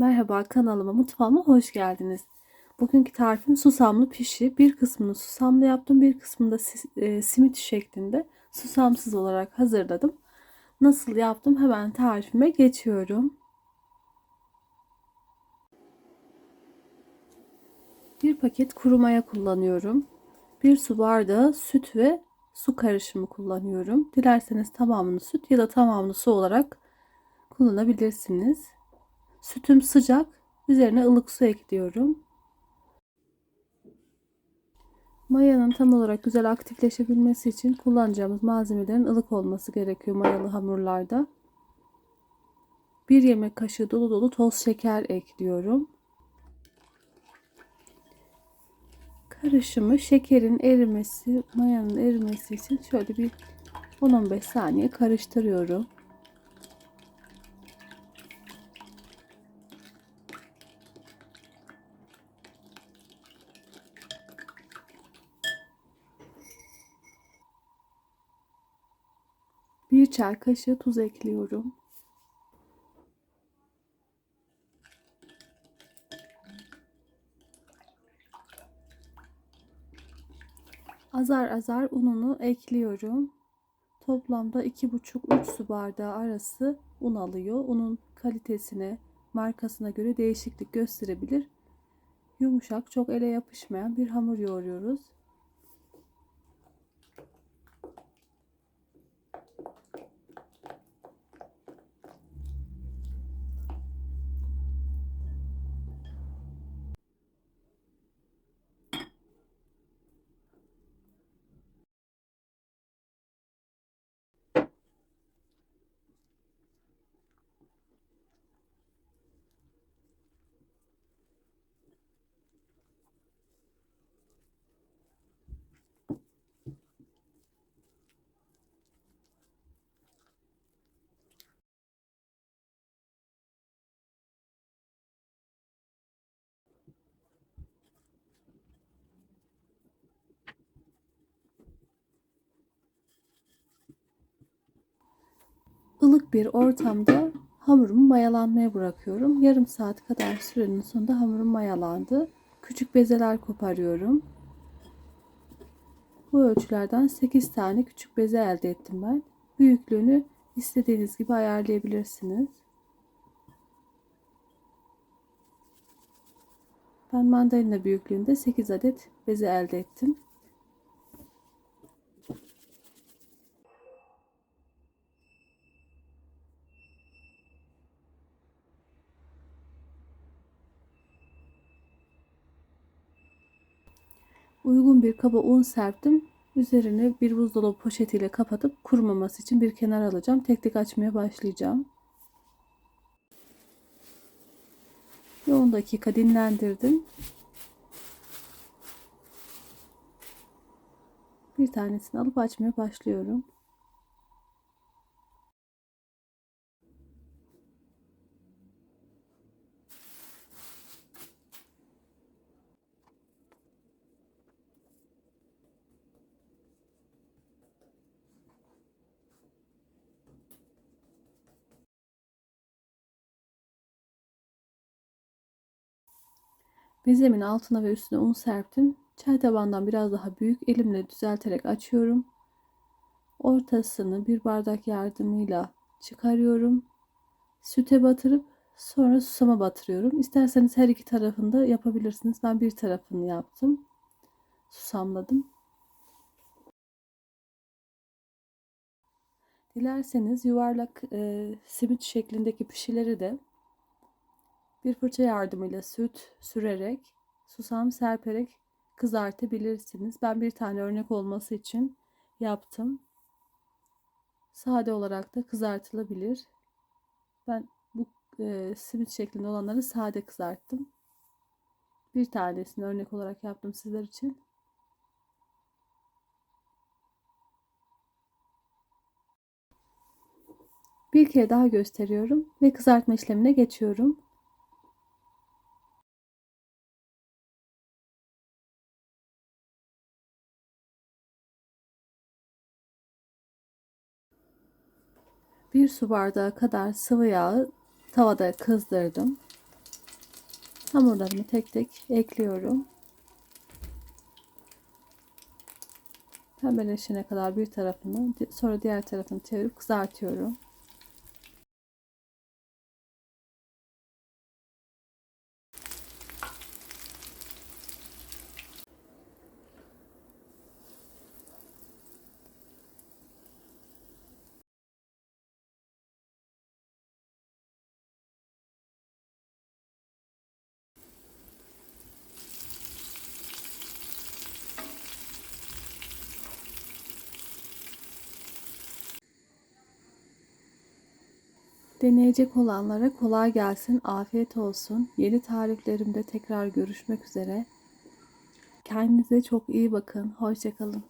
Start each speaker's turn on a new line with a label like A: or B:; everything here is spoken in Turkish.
A: Merhaba kanalıma mutfağıma hoş geldiniz. Bugünkü tarifim susamlı pişi. Bir kısmını susamlı yaptım. Bir kısmını da e, simit şeklinde susamsız olarak hazırladım. Nasıl yaptım hemen tarifime geçiyorum. Bir paket kuru maya kullanıyorum. Bir su bardağı süt ve su karışımı kullanıyorum. Dilerseniz tamamını süt ya da tamamını su olarak kullanabilirsiniz. Sütüm sıcak. Üzerine ılık su ekliyorum. Mayanın tam olarak güzel aktifleşebilmesi için kullanacağımız malzemelerin ılık olması gerekiyor mayalı hamurlarda. Bir yemek kaşığı dolu dolu toz şeker ekliyorum. Karışımı şekerin erimesi, mayanın erimesi için şöyle bir 10-15 saniye karıştırıyorum. Bir çay kaşığı tuz ekliyorum. Azar azar ununu ekliyorum. Toplamda 2,5-3 su bardağı arası un alıyor. Unun kalitesine, markasına göre değişiklik gösterebilir. Yumuşak, çok ele yapışmayan bir hamur yoğuruyoruz. Ilık bir ortamda hamurumu mayalanmaya bırakıyorum. Yarım saat kadar sürenin sonunda hamurum mayalandı. Küçük bezeler koparıyorum. Bu ölçülerden 8 tane küçük beze elde ettim ben. Büyüklüğünü istediğiniz gibi ayarlayabilirsiniz. Ben mandalina büyüklüğünde 8 adet beze elde ettim. Uygun bir kaba un serptim. Üzerine bir buzdolabı poşetiyle kapatıp kurumaması için bir kenar alacağım. Tek tek açmaya başlayacağım. Ve 10 dakika dinlendirdim. Bir tanesini alıp açmaya başlıyorum. Bezemin altına ve üstüne un serptim. Çay tabandan biraz daha büyük elimle düzelterek açıyorum. Ortasını bir bardak yardımıyla çıkarıyorum. Süte batırıp sonra susama batırıyorum. İsterseniz her iki tarafını da yapabilirsiniz. Ben bir tarafını yaptım. Susamladım. Dilerseniz yuvarlak e, simit şeklindeki pişileri de bir fırça yardımıyla süt sürerek, susam serperek kızartabilirsiniz. Ben bir tane örnek olması için yaptım. Sade olarak da kızartılabilir. Ben bu e, simit şeklinde olanları sade kızarttım. Bir tanesini örnek olarak yaptım sizler için. Bir kere daha gösteriyorum ve kızartma işlemine geçiyorum. Bir su bardağı kadar sıvı yağı tavada kızdırdım. Hamurlarımı tek tek ekliyorum. Pembeleşene kadar bir tarafını, sonra diğer tarafını çevirip kızartıyorum. Deneyecek olanlara kolay gelsin, afiyet olsun. Yeni tariflerimde tekrar görüşmek üzere. Kendinize çok iyi bakın. Hoşçakalın.